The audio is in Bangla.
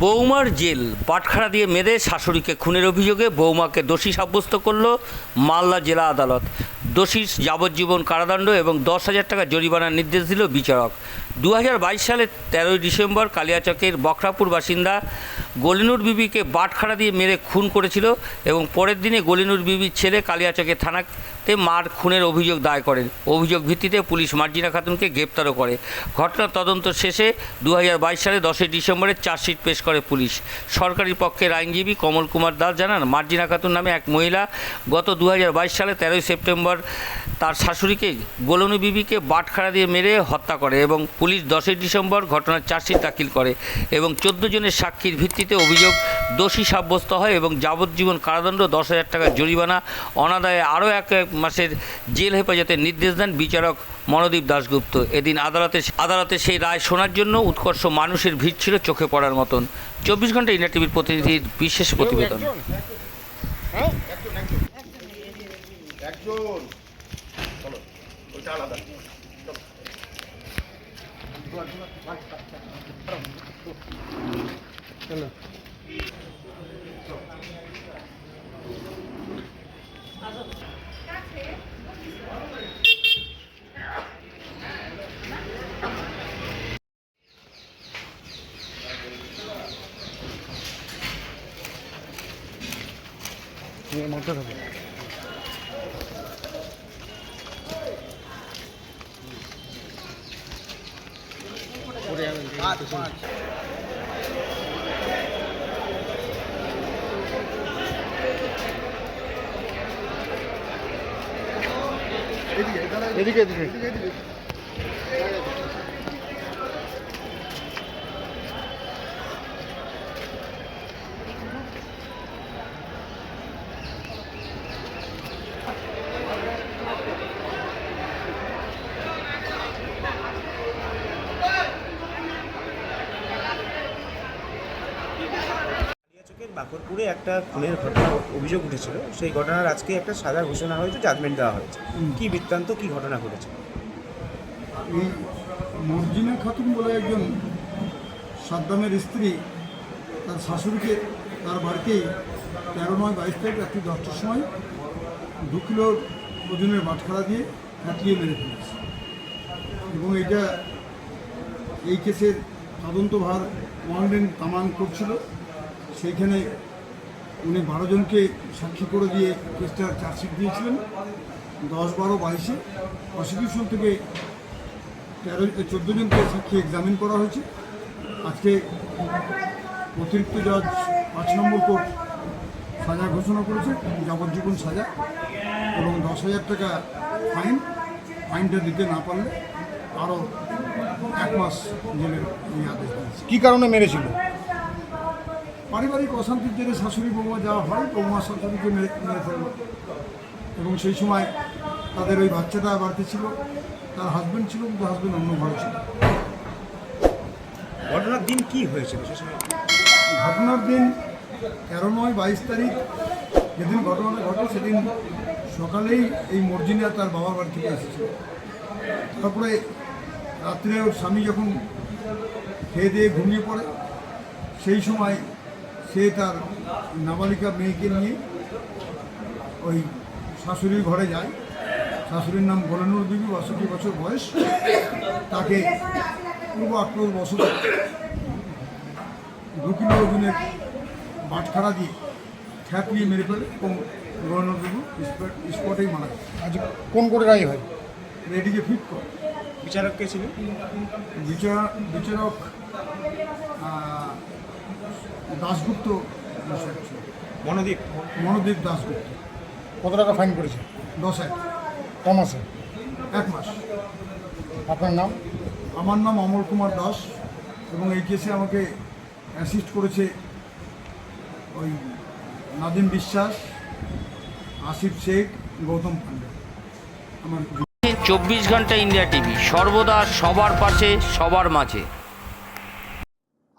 বৌমার জেল পাটখারা দিয়ে মেরে শাশুড়িকে খুনের অভিযোগে বৌমাকে দোষী সাব্যস্ত করল মালদা জেলা আদালত। দোষীর যাবজ্জীবন কারাদণ্ড এবং দশ হাজার টাকা জরিমানার নির্দেশ দিল বিচারক। দু হাজার বাইশ সালের তেরোই ডিসেম্বর কালিয়াচকের বখরাপুর বাসিন্দা গলিনুর বিবিকে বাটখারা দিয়ে মেরে খুন করেছিল এবং পরের দিনে গলিনুর বিবির ছেলে কালিয়াচকের থানাতে মার খুনের অভিযোগ দায় করেন অভিযোগ ভিত্তিতে পুলিশ মার্জিনা খাতুনকে গ্রেপ্তারও করে। ঘটনার তদন্ত শেষে দু হাজার বাইশ সালে দশই ডিসেম্বরে চার্জশিট পেশ করে পুলিশ। সরকারি পক্ষের আইনজীবী কমল কুমার দাস জানান, মার্জিনা খাতুন নামে এক মহিলা গত দু হাজার বাইশ সালে তেরোই সেপ্টেম্বর তার শাশুড়িকে গোলনু বিবিকে বাটখারা দিয়ে মেরে হত্যা করে এবং পুলিশ দশই ডিসেম্বর ঘটনার চার্জশিট দাখিল করে এবং চোদ্দ জনের সাক্ষীর ভিত্তিতে অভিযোগ দোষী সাব্যস্ত হয় এবং যাবজ্জীবন কারাদণ্ড দশ হাজার টাকা জরিমানা। অনাদায়ে আরও এক এক মাসের জেল হেফাজতের নির্দেশ দেন বিচারক মনোদীপ দাশগুপ্ত। এদিন আদালতে আদালতে সেই রায় শোনার জন্য উৎকর্ষ মানুষের ভিড় ছিল চোখে পড়ার মতন। চব্বিশ ঘণ্টা ইন্ডিয়া টিভির প্রতিনিধির বিশেষ প্রতিবেদন। চলো। চলো মাথা থাকে। এদিকে এদিকে কালিয়াচকের বাকরপুরে একটা খুনের ঘটনা অভিযোগ উঠেছিল। সেই ঘটনার আজকে একটা সাজা ঘোষণা হয়েছে জাজমেন্ট দেওয়া হয়েছে। কি বৃত্তান্ত কি ঘটনা ঘটেছে? এই মর্জিনা খাতুন বলে একজন সাদ্দামের স্ত্রী তার শাশুড়িকে তার বাড়িতেই তেরো নয় বাইশ তারিখ রাত্রি দশটার সময় দু কিলো ওজনের বাটখারা দিয়ে কাটিয়ে মেরে ফেলেছে। এবং এটা এই কেসের তদন্তভার ওয়ারেন্ট তামাং করছিল। সেইখানে উনি বারো জনকে সাক্ষী করে দিয়ে কেসটা চার্জশিট দিয়েছিলেন, দশ বারো বাইশে। প্রসিকিউশন থেকে তেরো, চোদ্দ জনকে সাক্ষী এক্সামিন করা হয়েছে। আজকে অতিরিক্ত জজ পাঁচ নম্বর কোর্ট সাজা ঘোষণা করেছে, যাবজ্জীবন সাজা, এবং দশ হাজার টাকা ফাইন, ফাইনটা দিতে না পারলে আরও এক মাস জেলের আদেশ দিয়েছে। কি কারণে মেরেছিল? পারিবারিক অশান্তির জেরে শাশুড়ি বৌমা যাওয়া হয় বৌমা শাশুড়িকে মেরে মেরে ফেলল এবং সেই সময় তাদের ওই বাচ্চাটা বাড়িতে ছিল তার হাজব্যান্ড ছিল কিন্তু হাজব্যান্ড অন্য ঘরে ছিল। ঘটনার দিন কি হয়েছিল সে সময়? ঘটনার দিন তেরো নয় বাইশ তারিখ যেদিন ঘটনাটা ঘটে সেদিন সকালেই এই মর্জিনা তার বাবার বাড়ি থেকে এসেছিল। তারপরে রাত্রে ওর স্বামী যখন খেয়ে দিয়ে ঘুমিয়ে পড়ে সেই সময় সে তার নাবালিকা মেয়েকে নিয়ে ওই শাশুড়ির ঘরে যায়। শাশুড়ির নাম গোলানুর বিবি বাষট্টি বছর বয়স। তাকে পূর্ব আক্রোশ বছর দু কিলো ওজনের বাটখারা দিয়ে ঠ্যাপলিয়ে মেরে ফেলে এবং গভর্নর বাবু স্পটেই মারা যায়। আজ কোন করে রায় হয়? রেডিকে ফিট করে। বিচারক কে ছিলেন? বিচারক ছিল। মনোদীপ? মনোদীপ দাশগুপ্ত। কত টাকা ফাইন করেছে? দশ এক ক মাসে এক মাস। আপনার নাম? আমার নাম অমল কুমার দাস এবং এই কেসে আমাকে অ্যাসিস্ট করেছে ওই নাদিম বিশ্বাস আসিফ শেখ গৌতম পান্ডে। আমার চব্বিশ ঘণ্টা ইন্ডিয়া টিভি সর্বদা সবার পাশে সবার মাঝে।